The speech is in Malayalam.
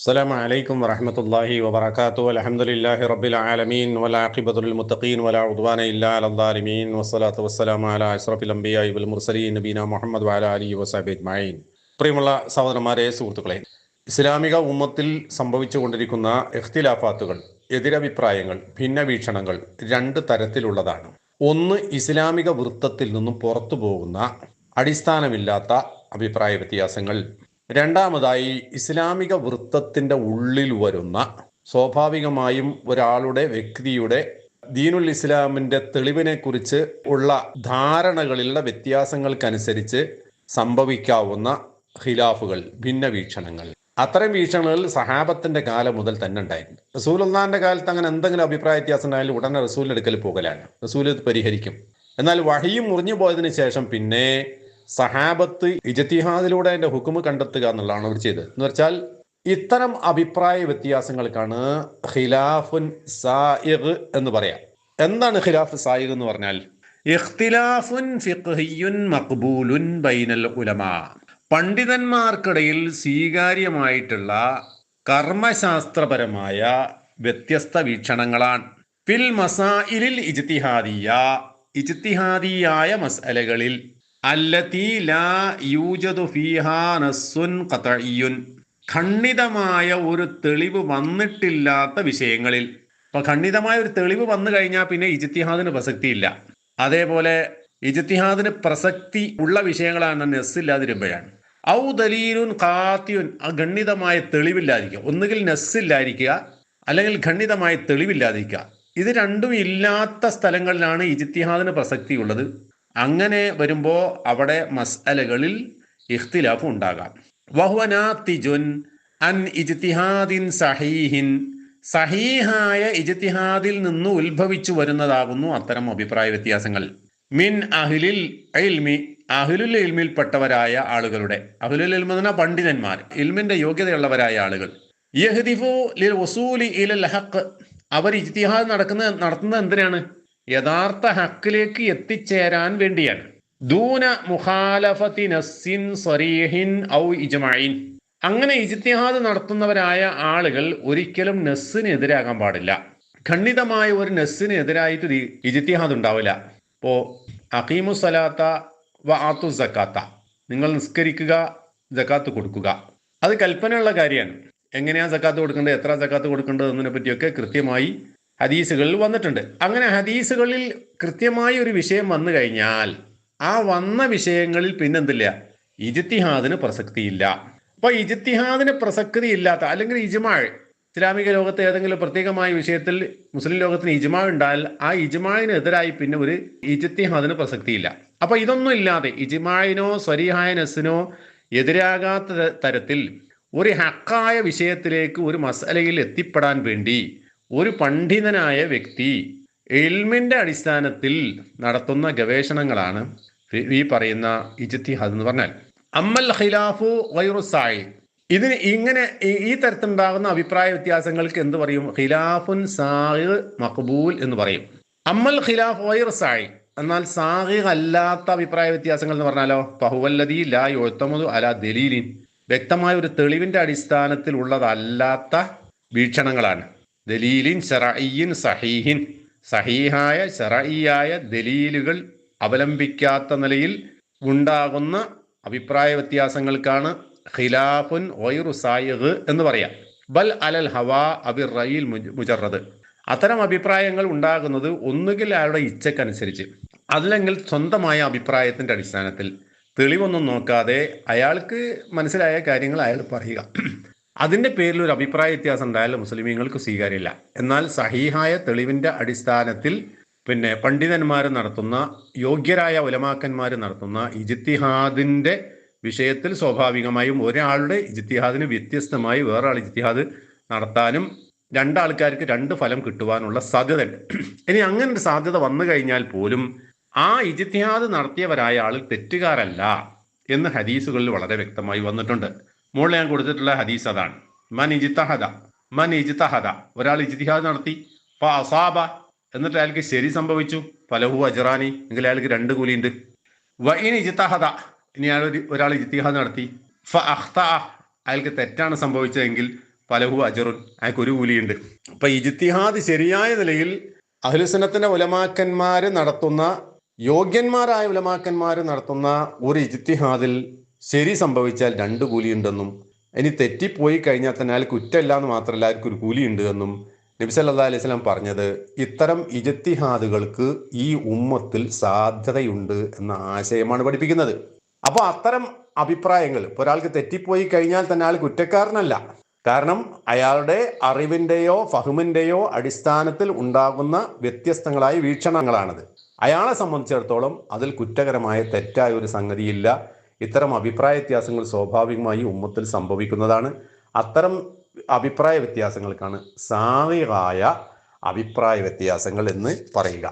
السلام عليكم ورحمة الله وبركاته الحمد لله رب العالمين والعاقبة للمتقين ولا عدوان إلا على الظالمين والصلاة والسلام على أشرف الأنبياء والمرسلين نبينا محمد وعلى آله وصحبه أجمعين പ്രിയമുള്ള സഹോദരന്മാരെ സുഹൃത്തുക്കളെ ഇസ്ലാമിക ഉമ്മത്തിൽ സംഭവിച്ചുകൊണ്ടിരിക്കുന്ന ഇഖ്തിലാഫാത്തുകൾ എതിരഭിപ്രായങ്ങൾ ഭിന്നവീക്ഷണങ്ങൾ രണ്ട് തരത്തിലുള്ളതാണ് ഒന്ന് ഇസ്ലാമിക വൃത്തത്തിൽ നിന്നും പുറത്തു പോകുന്ന അടിസ്ഥാനമില്ലാത്ത അഭിപ്രായ വ്യത്യാസങ്ങൾ രണ്ടാമതായി ഇസ്ലാമിക വൃത്തത്തിന്റെ ഉള്ളിൽ വരുന്ന സ്വാഭാവികമായും ഒരാളുടെ വ്യക്തിയുടെ ദീനുൽ ഇസ്ലാമിന്റെ തെളിവിനെ കുറിച്ച് ഉള്ള ധാരണകളിലുള്ള വ്യത്യാസങ്ങൾക്കനുസരിച്ച് സംഭവിക്കാവുന്ന ഖിലാഫുകൾ ഭിന്ന വീക്ഷണങ്ങൾ. അത്തരം വീക്ഷണങ്ങൾ സഹാബത്തിന്റെ കാലം മുതൽ തന്നെ ഉണ്ടായിരുന്നു. റസൂൽ ഒന്നാന്റെ കാലത്ത് അങ്ങനെ എന്തെങ്കിലും അഭിപ്രായ വ്യത്യാസം ഉണ്ടായാലും ഉടനെ റസൂലിന്റെ അടുക്കൽ പോകലാണ്. റസൂൽ ഇത് പരിഹരിക്കും. എന്നാൽ വഹിയും മുറിഞ്ഞു പോയതിനു ശേഷം പിന്നെ സഹാബത്ത് ഇജത്തിഹാദിലൂടെ അതിന്റെ ഹുക്കുമ് കണ്ടെത്തുക എന്നുള്ളതാണ് അവർ ചെയ്തത്. എന്ന് വെച്ചാൽ ഇത്തരം അഭിപ്രായ വ്യത്യാസങ്ങൾക്കാണ് ഖിലാഫുൻ സായിഗ് എന്ന് പറയാം. എന്താണ് ഖിലാഫ് സായിഗ് എന്ന് പറഞ്ഞാൽ? ഇഖ്തിലാഫുൻ ഫിഖ്ഹിയുൻ മഖ്ബൂലുൻ ബൈനൽ ഉലമ. പണ്ഡിതന്മാർക്കിടയിൽ സ്വീകാര്യമായിട്ടുള്ള കർമ്മശാസ്ത്രപരമായ വ്യത്യസ്ത വീക്ഷണങ്ങളാണ്. ഫിൽ മസായിലിൽ ഇജ്തിഹാദിയ ഇജ്തിഹാദിയായ മസലകളിൽ ലാ ഫീഹാ നസ്സുൻ ഖണ്ഡിതമായ ഒരു തെളിവ് വന്നിട്ടില്ലാത്ത വിഷയങ്ങളിൽ. ഇപ്പൊ ഖണ്ഡിതമായ ഒരു തെളിവ് വന്നു കഴിഞ്ഞാൽ പിന്നെ ഇജ്തിഹാദിന് പ്രസക്തിയില്ല. അതേപോലെ ഇജിത്തിഹാദിന് പ്രസക്തി ഉള്ള വിഷയങ്ങളാണ് നെസ്സില്ലാതിരുമ്പോഴാണ് ഔ ദലീലുൻ കാത്തിയുൻ ഖണ്ഡിതമായ തെളിവില്ലാതിരിക്കുക. ഒന്നുകിൽ നെസ്സില്ലായിരിക്കുക അല്ലെങ്കിൽ ഖണ്ഡിതമായ തെളിവില്ലാതിരിക്കുക. ഇത് രണ്ടും ഇല്ലാത്ത സ്ഥലങ്ങളിലാണ് ഇജിത്തിഹാദിന് പ്രസക്തി ഉള്ളത്. അങ്ങനെ വരുമ്പോൾ അവിടെ മസ്അലകളിൽ ഇഖ്തിലാഫ് ഉണ്ടാകാം. വഹുവനാത്തിജുൻ അൻ ഇജ്തിഹാദിൻ സഹീഹിൻ. സഹീഹായ ഇജ്തിഹാദിൽ നിന്ന് ഉത്ഭവിച്ചു വരുന്നതാകുന്നു അത്തരം അഭിപ്രായ വ്യത്യാസങ്ങൾ. മിൻ അഹ്ലിൽ ഇൽമി അഹ്ലുൽ ഇൽമിൽപ്പെട്ടവരായ ആളുകളുടെ. അഹ്ലുൽ ഇൽമ എന്ന പണ്ഡിതന്മാർ ഇൽമിന്റെ യോഗ്യതയുള്ളവരായ ആളുകൾ. യഹ്ദിഫു ലിൽ വസൂലി ഇലൽ ഹഖ്. അവർ ഇജ്തിഹാദ് നടക്കുന്ന നടത്തുന്നത് എന്തിനാണ്? യഥാർത്ഥ ഹക്കിലേക്ക് എത്തിച്ചേരാൻ വേണ്ടിയാണ്. ദൂന മുഖാലഫത്തി നസ്സിൻ സറീഹിൻ ഔ ഇജ്മഈൻ. അങ്ങനെ ഇജ്തിഹാദ് നടത്തുന്നവരായ ആളുകൾ ഒരിക്കലും നെസ്സിന് എതിരാകാൻ പാടില്ല. ഖണ്ഡിതമായ ഒരു നെസ്സിന് എതിരായിട്ട് ഇജ്തിഹാദ് ഉണ്ടാവില്ല. ഇപ്പോ അഖീമു സലാത്ത വ ആത്തു സക്കാത്ത. നിങ്ങൾ നിസ്കരിക്കുക ജക്കാത്ത് കൊടുക്കുക. അത് കൽപ്പനയുള്ള കാര്യമാണ്. എങ്ങനെയാണ് സക്കാത്ത് കൊടുക്കേണ്ടത് എത്ര സക്കാത്ത് കൊടുക്കേണ്ടത് എന്നതിനെ പറ്റിയൊക്കെ കൃത്യമായി ഹദീസുകളിൽ വന്നിട്ടുണ്ട്. അങ്ങനെ ഹദീസുകളിൽ കൃത്യമായ ഒരു വിഷയം വന്നു കഴിഞ്ഞാൽ ആ വന്ന വിഷയങ്ങളിൽ പിന്നെന്തില്ല? ഇജിത്തിഹാദിന് പ്രസക്തിയില്ല. അപ്പൊ ഇജിത്തിഹാദിന് പ്രസക്തി ഇല്ലാത്ത അല്ലെങ്കിൽ ഇജുമാൾ ഇസ്ലാമിക ലോകത്തെ ഏതെങ്കിലും പ്രത്യേകമായ വിഷയത്തിൽ മുസ്ലിം ലോകത്തിന് ഇജ്മാ ഉണ്ടായാൽ ആ ഇജ്മാവിനെതിരായി പിന്നെ ഒരു ഇജിത്തിഹാദിന് പ്രസക്തിയില്ല. അപ്പൊ ഇതൊന്നും ഇല്ലാതെ ഇജ്മായിനോ സ്വരീഹായ എതിരാകാത്ത തരത്തിൽ ഒരു ഹക്കായ വിഷയത്തിലേക്ക് ഒരു മസലയിൽ എത്തിപ്പെടാൻ വേണ്ടി ഒരു പണ്ഡിതനായ വ്യക്തി എൽമിന്റെ അടിസ്ഥാനത്തിൽ നടത്തുന്ന ഗവേഷണങ്ങളാണ് ഈ പറയുന്ന ഇജ്തിഹാദ് എന്ന് പറഞ്ഞാൽ. അമ്മൽ ഖിലാഫു വൈറുസായി ഇതിന് ഇങ്ങനെ ഈ തരത്തിലുണ്ടാകുന്ന അഭിപ്രായ വ്യത്യാസങ്ങൾക്ക് എന്ത് പറയും? ഖിലാഫുൻ സാഹിർ മഖബൂൽ എന്ന് പറയും. അമ്മൽ ഖിലാഫ് സായി. എന്നാൽ സാഹിർ അല്ലാത്ത അഭിപ്രായ വ്യത്യാസങ്ങൾ എന്ന് പറഞ്ഞാലോ? പഹുവല്ലതി ലാ യൊഴുത്തമതു അല ദലീലിൻ. വ്യക്തമായ ഒരു തെളിവിന്റെ അടിസ്ഥാനത്തിൽ ഉള്ളതല്ലാത്ത വീക്ഷണങ്ങളാണ്. ദലീലിൻ ഷറഈൻ സഹീഹിൻ. സഹീഹായ ഷറഈയായ ദലീലുകൾ അവലംബിക്കാത്ത നിലയിൽ ഉണ്ടാകുന്ന അഭിപ്രായ വ്യത്യാസങ്ങൾക്കാണ് ഖിലാഫുൻ വൈറു സായിഹ് എന്ന് പറയാം. ബൽ അലൽ ഹവാ അബിർ റയിൽ മുജറത് അത്തരം അഭിപ്രായങ്ങൾ ഉണ്ടാകുന്നത് ഒന്നുകിൽ അയാളുടെ ഇച്ഛക്കനുസരിച്ച് അല്ലെങ്കിൽ സ്വന്തമായ അഭിപ്രായത്തിന്റെ അടിസ്ഥാനത്തിൽ. തെളിവൊന്നും നോക്കാതെ അയാൾക്ക് മനസ്സിലായ കാര്യങ്ങൾ അയാൾ പറയുക. അതിന്റെ പേരിൽ ഒരു അഭിപ്രായ വ്യത്യാസം ഉണ്ടായാലും മുസ്ലിമീങ്ങൾക്ക് സ്വീകാര്യമില്ല. എന്നാൽ സഹീഹായ തെളിവിന്റെ അടിസ്ഥാനത്തിൽ പിന്നെ പണ്ഡിതന്മാർ നടത്തുന്ന യോഗ്യരായ ഉലമാക്കന്മാർ നടത്തുന്ന ഇജിത്തിഹാദിന്റെ വിഷയത്തിൽ സ്വാഭാവികമായും ഒരാളുടെ ഇജിത്തിഹാദിന് വ്യത്യസ്തമായി വേറൊരാൾ ഇജിത്തിഹാദ് നടത്താനും രണ്ടാൾക്കാർക്ക് രണ്ട് ഫലം കിട്ടുവാനുള്ള സാധ്യതയുണ്ട്. ഇനി അങ്ങനെ ഒരു സാധ്യത വന്നു കഴിഞ്ഞാൽ പോലും ആ ഇജിത്തിഹാദ് നടത്തിയവരായ ആൾ തെറ്റുകാരല്ല എന്ന് ഹദീസുകളിൽ വളരെ വ്യക്തമായി വന്നിട്ടുണ്ട്. മുകളിൽ ഞാൻ കൊടുത്തിട്ടുള്ള ഹദീസ് അതാണ്. മൻ ഇജിത്തഹദ മൻ ഇജിത്തഹദ ഒരാൾ ഇജിത്തിഹാദ് നടത്തി. ഫ അസാബ. എന്നിട്ട് അയാൾക്ക് ശരി സംഭവിച്ചു. ഫലഹു അജറാനി. എങ്കിൽ അയാൾക്ക് രണ്ട് കൂലിയുണ്ട്. വൈൻ ഇജിത്തഹദ ഇനി അയാൾ ഒരാൾ ഇജിത്തിഹാദ് നടത്തി. ഫ അഖ്ത. അയാൾക്ക് തെറ്റാണ് സംഭവിച്ചതെങ്കിൽ പലഹു അജറുൻ. അയാൾക്ക് ഒരു കൂലിയുണ്ട്. അപ്പൊ ഇജ്തിഹാദ് ശരിയായ നിലയിൽ അഹ്ലുസനത്തിന്റെ ഉലമാക്കന്മാര് നടത്തുന്ന യോഗ്യന്മാരായ ഉലമാക്കന്മാർ നടത്തുന്ന ഒരു ഇജ്തിഹാദിൽ ശരി സംഭവിച്ചാൽ രണ്ട് കൂലിയുണ്ടെന്നും ഇനി തെറ്റിപ്പോയി കഴിഞ്ഞാൽ തന്നെ അയാൾ കുറ്റമല്ല എന്ന് മാത്രമല്ല അയാൾക്ക് ഒരു കൂലിയുണ്ട് എന്നും നബി സല്ലാ അലൈഹി സ്വലാം പറഞ്ഞത്. ഇത്തരം ഇജത്തിഹാദുകൾക്ക് ഈ ഉമ്മത്തിൽ സാധ്യതയുണ്ട് എന്ന ആശയമാണ് പഠിപ്പിക്കുന്നത്. അപ്പോൾ അത്തരം അഭിപ്രായങ്ങൾ ഇപ്പോൾ ഒരാൾക്ക് തെറ്റിപ്പോയി കഴിഞ്ഞാൽ തന്നെ അയാൾ കുറ്റക്കാരനല്ല. കാരണം അയാളുടെ അറിവിന്റെയോ ഫഹുമിന്റെയോ അടിസ്ഥാനത്തിൽ ഉണ്ടാകുന്ന വ്യത്യസ്തങ്ങളായ വീക്ഷണങ്ങളാണത്. അയാളെ സംബന്ധിച്ചിടത്തോളം അതിൽ കുറ്റകരമായ തെറ്റായ ഒരു സംഗതിയില്ല. ഇത്തരം അഭിപ്രായ വ്യത്യാസങ്ങൾ സ്വാഭാവികമായി ഉമ്മത്തിൽ സംഭവിക്കുന്നതാണ്. അത്തരം അഭിപ്രായ വ്യത്യാസങ്ങൾക്കാണ് സാറികായ അഭിപ്രായ വ്യത്യാസങ്ങൾ എന്ന് പറയുക.